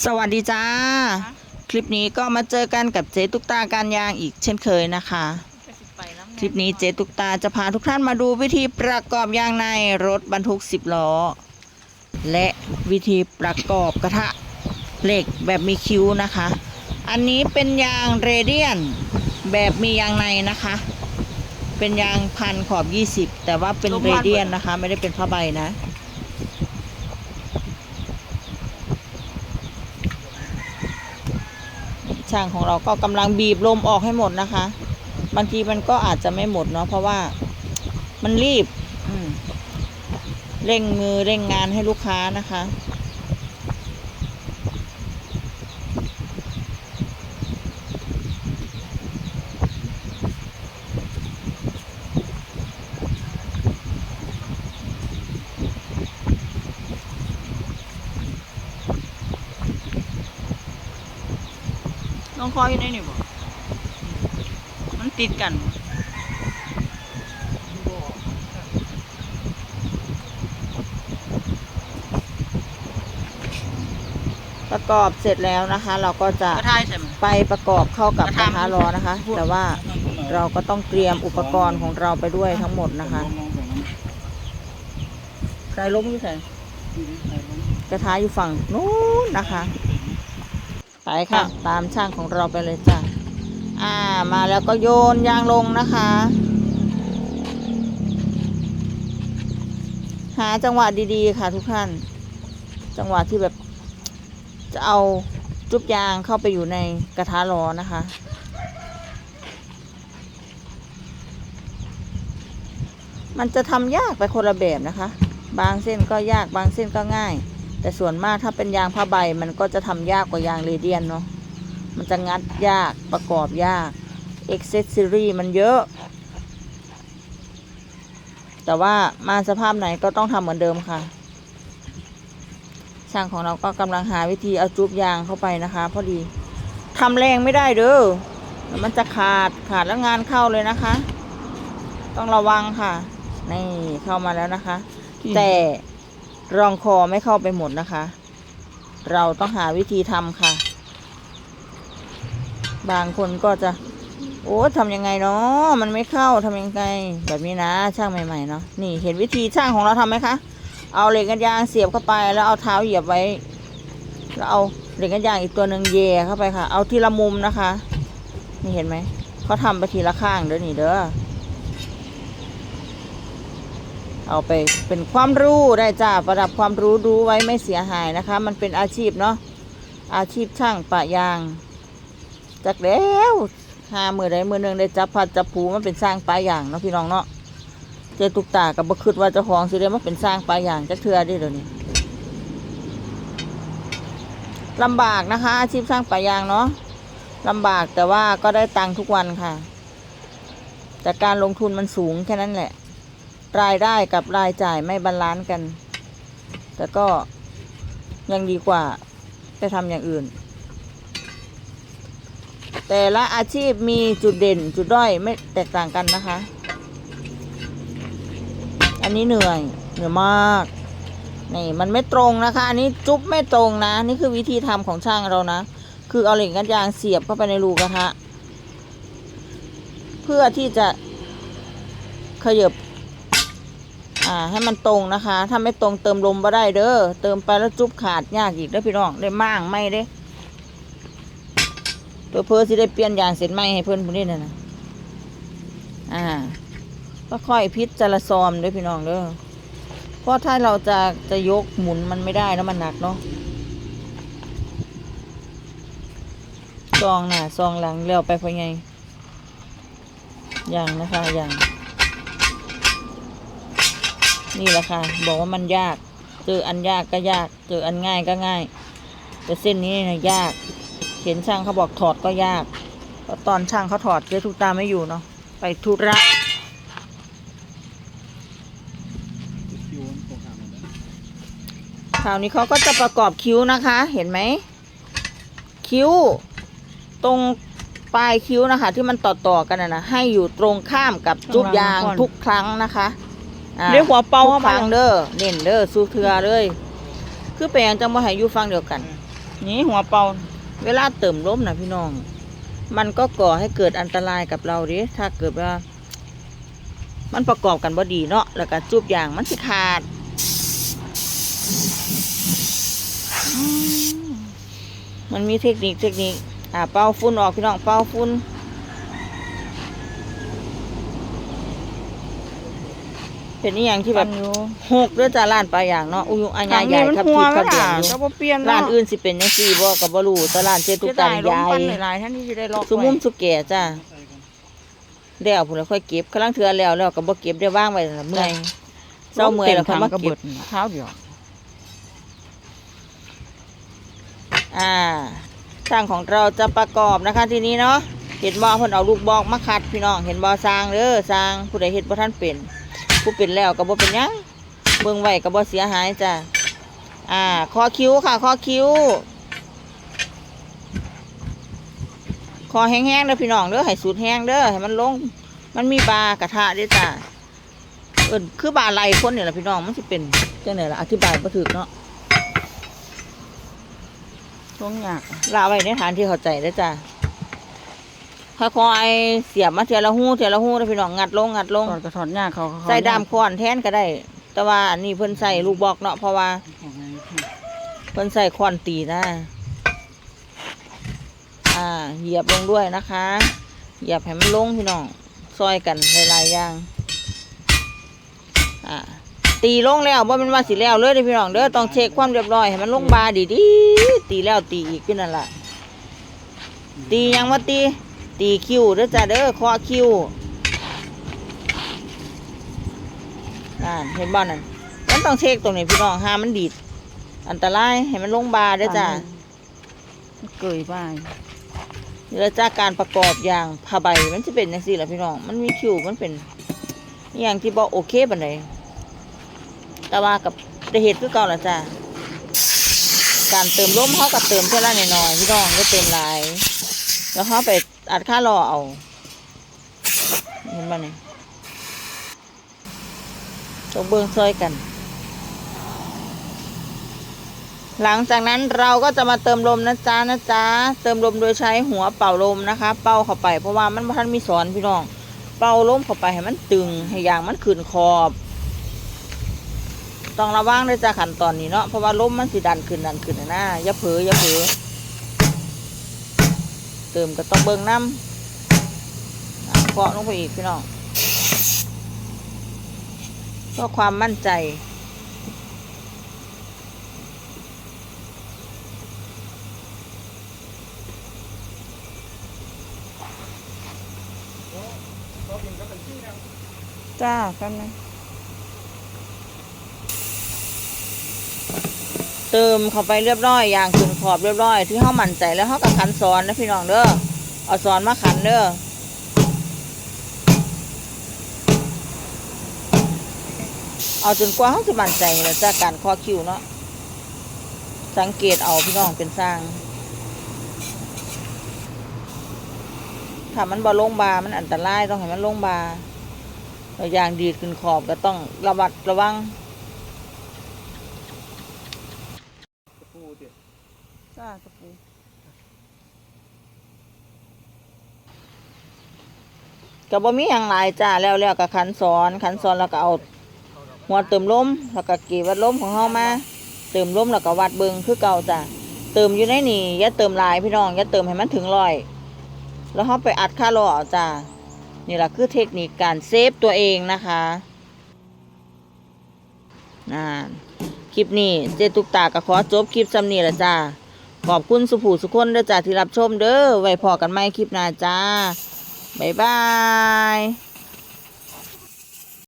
สวัสดีจ้า คลิปนี้ก็มาเจอกันกับเจ๊ตุกตาการยางอีกเช่นเคยนะคะ คลิปนี้เจ๊ตุกตาจะพาทุกท่านมาดูวิธีประกอบยางในรถบรรทุก 10 ล้อ และวิธีประกอบกระทะเหล็กแบบมีคิ้วนะคะ อันนี้เป็นยางเรเดียนแบบมียางในนะคะ เป็นยางพันขอบ 20 แต่ว่าเป็นเรเดียนนะคะ ไม่ได้เป็นผ้าใบนะ ช่างของเราก็กำลังบีบลมออกให้หมดนะคะ บางทีมันก็อาจจะไม่หมดเนาะเพราะว่ามันรีบเร่งมือเร่งงานให้ลูกค้านะคะ น้องคอยอยู่ในนี่บ่มันติดกันประกอบเสร็จแล้วนะคะ เราก็จะกระทายใช่ไหม ไปประกอบเข้ากับกกระระทะ ทะร้อนนะคะ แต่ว่าเราก็ต้องเตรียมอุปกรณ์ของเราไปด้วยทั้งหมดนะคะใส่ล้มอยู่ใส่กระทะอยู่ฝั่งนู้นนะคะ ไปค่ะ ตามช่างของเราไปเลยจ้ะอ่ามาแล้วก็โยนยางลงนะคะ หาจังหวะดีๆค่ะทุกท่าน จังหวะที่แบบจะเอาจุบยางเข้าไปอยู่ในกระทะร้อนนะคะ มันจะทำยากไปคนละแบบนะคะ บางเส้นก็ยากบางเส้นก็ง่าย แต่ส่วนมากถ้าเป็นยางผ้าใบมันก็จะทำยากกว่ายางเรเดียนเนาะมันจะงัดยากประกอบยากเอ็กเซสซอรี่มันเยอะ แต่ว่ามาสภาพไหนก็ต้องทำเหมือนเดิมค่ะ ช่างของเราก็กำลังหาวิธีเอาจุบยางเข้าไปนะคะ พอดีทำแรงไม่ได้เด้อเดี๋ยวมันจะขาดขาดแล้วงานเข้าเลยนะคะ ต้องระวังค่ะ นี่เข้ามาแล้วนะคะ แต่ รองคอไม่เข้าไปหมดนะคะ เราต้องหาวิธีทำค่ะ บางคนก็จะ โอ้ทำยังไงเนาะมันไม่เข้าทำยังไง แบบนี้นะช่างใหม่ๆเนาะนี่เห็นวิธีช่างของเราทำไหมคะ เอาเหล็กกันยางเสียบเข้าไปแล้วเอาเท้าเหยียบไว้ แล้วเอาเหล็กกันยางอีกตัวหนึ่งเยเข้าไปค่ะ เอาทีละมุมนะคะ นี่เห็นไหมเขาทำไปทีละข้างเด้อนี่เด้อ เอาไปเป็นความรู้ได้จ้าประดับความรู้รู้ไว้ไม่เสียหายนะคะ มันเป็นอาชีพเนาะอาชีพช่างปะยางจากแล้วหามือใดมือหนึ่งได้จับพัดจับผูมันเป็นสร้างปลายางเนาะพี่น้องเนาะเจตุกตากับบ่คิดว่าจ้าของสิได้มาเป็นสร้างปลาอย่างจักเทือได้เดี๋ยวนี้ลำบากนะคะ อาชีพสร้างปลายางเนาะลำบากแต่ว่าก็ได้ตังค์ทุกวันค่ะ แต่การลงทุนมันสูงแค่นั้นแหละ รายได้กับรายจ่ายไม่บาลานซ์กัน แต่ก็ยังดีกว่าไปทำอย่างอื่น แต่ละอาชีพมีจุดเด่นจุดด้อยไม่แตกต่างกันนะคะ อันนี้เหนื่อยเหนื่อยมาก นี่มันไม่ตรงนะคะ อันนี้จุ๊บไม่ตรงนะ นี่คือวิธีทำของช่างเรานะ คือเอาเหล็กกันยางเสียบเข้าไปในรูกระทะ เพื่อที่จะขยับ อ่าให้มันตรงนะคะ ถ้าไม่ตรงเติมลมมาได้เด้อเติมไปแล้วจุ๊บขาดยากอีกเด้อพี่น้องได้มั่างไม่เด้ตัวเพื่อสิได้เปลี่ยนยางเสร็จไหมให้เพื่อนพวกนี้นะนะอ่าก็ค่อยพิจารซอมด้วยพี่น้องเด้อเพราะถ้าเราจะจะยกหมุนมันไม่ได้แล้วมันหนักเนาะซองน่ะซองหลังเลี้ยวไปพอไงอย่างนะคะอย่าง นี่แหละค่ะ บอกว่ามันยาก เจออันยากก็ยาก เจออันง่ายก็ง่าย แต่เส้นนี้นะยาก เห็นช่างเขาบอกถอดก็ยากเพราะตอนช่างเขาถอดเจ๊ทุกตาไม่อยู่เนาะ ไปธุระคราวนี้เขาก็จะประกอบคิ้วนะคะ เห็นไหม คิ้ว ตรงปลายคิ้วนะคะ ที่มันต่อต่อๆกันนะนะให้อยู่ตรงข้ามกับจุบยางทุกครั้งนะคะอ่า เรียกหัวเป่าทุเข้ากคมารั้งเด้อเน้นเด้อสู้เทือเลย คือแปลงจังบ่ให้อยู่ฟังเดียวกัน นี่หัวเป่า เวลาเติมลมนะพี่น้อง มันก็ก่อให้เกิดอันตรายกับเราดิถ้าเกิดว่า มันประกอบกันบ่ดีเนาะแล้วก็จูบยางมันสิขาดอืมมันมีเทคนิคเทคนิคอ่าเป่าฝุ่นออกพี่น้องเป่าฝุ่น เป็นนี่อย่างที่แบบหกเด้อจ้าร้านปลาอย่างเนาะอุ้ยอันยาใหญ่ครับพี่ครับเดียวอยู่ก็บ่เปลี่ยนร้านอื่นสิเป็นจังซี่บ่ก็บ่รู้แต่ร้านเจตุกตันยายหลายๆท่านที่จะได้ล็อกสุมุมสุแก่จ้าแล้วพุ่นแล้วค่อยเก็บกำลังเทื่อแล้วแล้วก็บ่เก็บได้วางไว้นั่นล่ะเมื่อยเศร้าเมื่อยแล้วค่อยมาเก็บข้าวเดียวอ่าช่างของเราจะประกอบนะคะทีนี้เนาะเห็นบ่เพิ่นเอาลูกบอกมาขัดพี่น้องเห็นบ่สร้างเด้อสร้างผู้ใดเฮ็ดบ่ทันเป็น ผู้เป็นแล้วก็บ่เป็นยังเบิ่งไว้ก็บ่เสียหายจ้ะอ่าคอคิ้วค่ะคอคิ้วคอแห้งๆเด้อพี่น้องเด้อให้สูดแห้งเด้อให้มันลง มันมีบากระทะเด้อจ้ะเอินคือบาไหลคนเนี่ล่ะพี่น้องมันสิเป็นจังไดล่ะอธิบายบ่ถูกเนาะช่วงยากลาไว้ในฐานที่เข้าใจได้อจ้ะ ค่อยๆเสียบมาเทียละหูเทียละหูแล้วพี่น้องงัดลงงัดลง ถอดกระถอดยากเขาเขาใส่ดามค้อนแทนก็ได้ แต่ว่าอันนี้เพิ่นใส่ลูกบอกเนาะเพราะว่าเพิ่นใส่ค้อนตีนะ อ่า เหยียบลงด้วยนะคะ เหยียบให้มันลงพี่น้อง ซอยกันหลายๆอย่าง อ่า ตีลงแล้วว่ามันว่าสิแล้วเลยเด้อพี่น้องเด้อต้องเช็คความเรียบร้อยให้มันลงบาดีๆตีแล้วตีอีกพี่นั่นล่ะตียังว่าตี ตีคิวเด้อจ้ะเด้อเคาะคิวนั่นเห็นบ้านนั่นมันต้องเช็คตรงนี้พี่น้องห้ามมันดีด อันตรายให้มันลงบาเด้อจ้ะเกยไปนี่แหละจ้าการประกอบอย่างผ้าใบมันจะเป็นอย่างสี่แหละพี่น้องมันมีคิวมันเป็นอหย่างที่บอกโอเคปานใดแต่ว่ากับได้เหตุคือเก่าละจ้าการเติมลมเขากับเติมเท่าไรหน่อยๆพี่น้องก็เติมหลาย แล้วเขาไป อัดค่ารอเอา เห็นบ้านี่ต้องเบิ่งซอยกัน หลังจากนั้นเราก็จะมาเติมลมนะจ๊ะนะจ๊ะ เติมลมโดยใช้หัวเป่าลมนะคะ เป่าเข้าไป เพราะว่ามันบ่ทันมีสอนพี่น้อง เป่าลมเข้าไปให้มันตึง ให้ยางมันขึ้นขอบ ต้องระวังด้วยจ้ะขั้นตอนนี้เนาะ เพราะว่าลมมันสิดันขึ้นดันขึ้นนะอย่าเผลออย่าเผลอ เติมก็ต้องเบิ่งน้ำเคาะลงไปอีกพี่น้องเพื่อความมั่นใจ จ้าแป๊บนึง เติมเข้าไปเรียบร้อยอย่างขึ้นขอบเรียบร้อย ที่เขามั่นใจแล้วเขากับขันซ้อนนะพี่น้องเด้อเอาซ้อนมาขันเด้อเอาจนกว่าเขาจะมั่นใจแล้วจากการข้อคิวเนาะสังเกตเอาพี่น้องเป็นสร้างถ้ามันบ่ลงบา มันอันตรายต้องให้มันลงบาอย่างดีดขึ้นขอบก็ต้องระมัดระวัง จ้าตะปู ก็บ่มีอย่างหลายจ้าแล้วแล้วก็ขันสอนขันสอนแล้วก็เอาหัวเติมลมแล้วก็กีวัดลมของเฮามาเติมลมแล้วก็วัดเบิงคือเก่าจ้ะเติมอยู่ในนี่อย่าเติมหลายพี่น้องอย่าเติมให้มันถึงร้อยแล้วเฮาไปอัดค่ารอเอจ้านี่แหละคือเทคนิคการเซฟตัวเองนะคะน่าคลิปนี้เจตุกตาก็ขอจบคลิปซ้ำนี้ละจ้าขอบคุณสุภูสุคนเด้อจ้าที่รับชมเด้อไว้พอกันใหมคลิปหน้าจ้า บ๊ายบาย